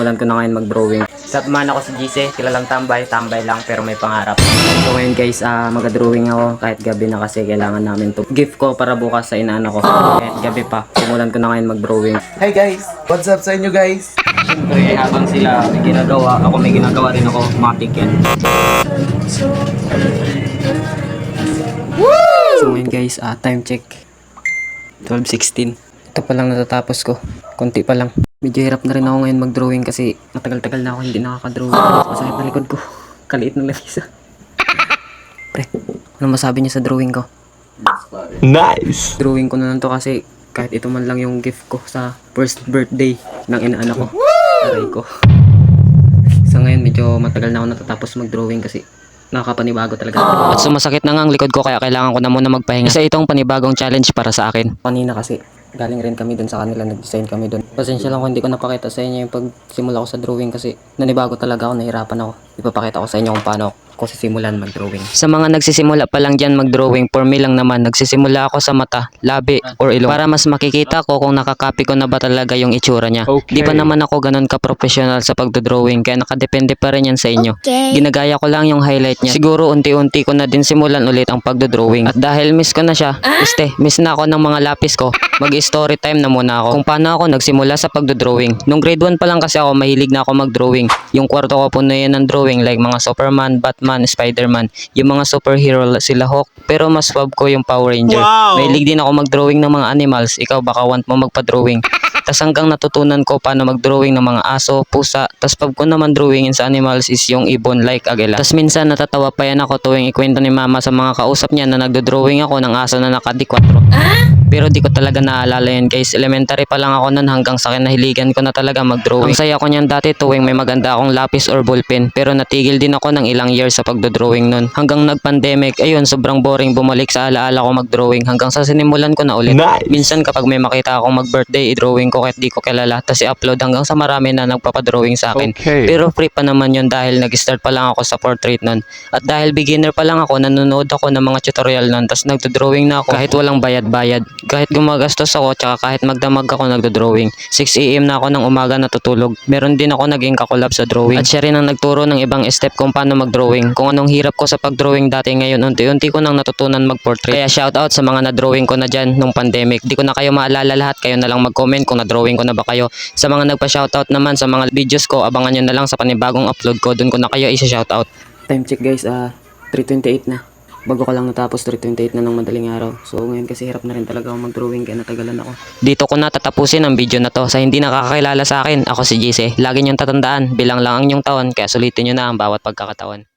Simulan ko na ngayon mag-drawing. Sa man ako si Gise, kilalang tambay, tambay lang pero may pangarap. So ngayon guys, ah mag-drawing ako kahit gabi na kasi kailangan namin to. Gift ko para bukas sa inaanak ko. Kahit gabi pa, simulan ko na ngayon mag-drawing. Hi guys! What's up sa inyo guys? Siyempre, habang sila may ginagawa, ako may ginagawa rin ako, matik yan. So ngayon guys, ah time check. 12.16. Ito pa lang natatapos ko. Konti pa lang. Medyo hirap na rin ako ngayon mag-drawing kasi matagal-tagal na ako hindi nakaka-drawing. Masakit na likod ko. Kaliit ng lamisa. Pre, ano masabi niya sa drawing ko? Nice. Drawing ko na lang to kasi kahit ito man lang yung gift ko sa first birthday ng inaanak ko. Aray ko. Sa ngayon medyo matagal na ako natatapos mag-drawing kasi nakakapanibago talaga. At sumasakit na nga ang likod ko kaya kailangan ko na muna magpahinga. Isa itong panibagong challenge para sa akin. Kanina kasi galing rin kami dun sa kanila, nag-design kami dun. Pasensya lang kung hindi ko napakita sa inyo yung pagsimula ko sa drawing kasi nanibago talaga ako, nahirapan ako. Ipapakita ko sa inyo kung paano ako sisimulan mag-drawing. Sa mga nagsisimula pa lang dyan mag-drawing, for me lang naman, nagsisimula ako sa mata, labi, or ilong. Para mas makikita ko kung nakakopy ko na ba talaga yung itsura niya. Okay. Di ba naman ako ganun ka-professional sa pagdodrawing, kaya nakadepende pa rin yan sa inyo. Ginagaya ko lang yung highlight niya. Siguro unti-unti ko na din simulan ulit ang pagdodrawing. At dahil miss ko na siya, este, miss na ako ng mga lapis ko. Mag-story time na muna ako. Kung paano ako nagsimula sa pagdodrawing. Nung grade 1 pa lang kasi ako, mahilig na ako mag-drawing. Yung kwarto ko puno yan ng drawing like mga Superman, Batman, Spider-Man. Yung mga superhero sila Hawk. Pero mas fab ko yung Power Ranger. Wow! Mahilig din ako mag-drawing ng mga animals. Ikaw baka want mo magpa-drawing. Tapos hanggang natutunan ko paano mag-drawing ng mga aso, pusa. Tapos pag ko naman drawingin sa animals is yung ibon like agila. Tapos minsan natatawa pa yan ako tuwing ikwento ni mama sa mga kausap niya na nagdo-drawing ako ng aso na nakadikwatro. Pero di ko talaga naalala yun guys. Elementary pa lang ako nun hanggang sa kinahiligan ko na talaga mag-drawing. Ang saya ko niyan dati tuwing may maganda akong lapis or ballpen. Pero natigil din ako ng ilang years sa pagdo-drawing nun. Hanggang nag-pandemic, ayun sobrang boring bumalik sa alaala ko mag-drawing hanggang sa sinimulan ko na ulit. Nice. Minsan kapag may makita akong mag-birthday, i-drawing ko kahit di ko kilala. Tapos i-upload hanggang sa marami na nagpapadrawing sa akin. Okay. Pero free pa naman yun dahil nag-start pa lang ako sa portrait nun. At dahil beginner pa lang ako, nanonood ako ng mga tutorial nun. Tapos nagdo-drawing na ako kahit walang bayad-bayad. Kahit gumagastos ako, tsaka kahit magdamag ako nagdo-drawing. 6am na ako ng umaga natutulog. Meron din ako naging kakulab sa drawing. At siya rin ang nagturo ng ibang step kung paano mag-drawing. Kung anong hirap ko sa pag-drawing dati ngayon, unti-unti ko nang natutunan mag-portrait. Kaya shoutout sa mga na-drawing ko na dyan nung pandemic. Di ko na kayo maalala lahat, kayo na lang mag-comment kung na-drawing ko na ba kayo. Sa mga nagpa-shoutout naman sa mga videos ko, abangan nyo na lang sa panibagong upload ko. Doon ko na kayo isa-shoutout. Time check guys, ah 3.28 na. Bago ko lang natapos 3.28 na ng madaling araw. So ngayon kasi hirap na rin talaga ako mag-drawing kaya natagalan ako. Dito ko na tatapusin ang video na to. Sa hindi nakakakilala sa akin, ako si JC. Lagi niyong tatandaan, bilang lang ang inyong taon kaya sulitin nyo na ang bawat pagkakataon.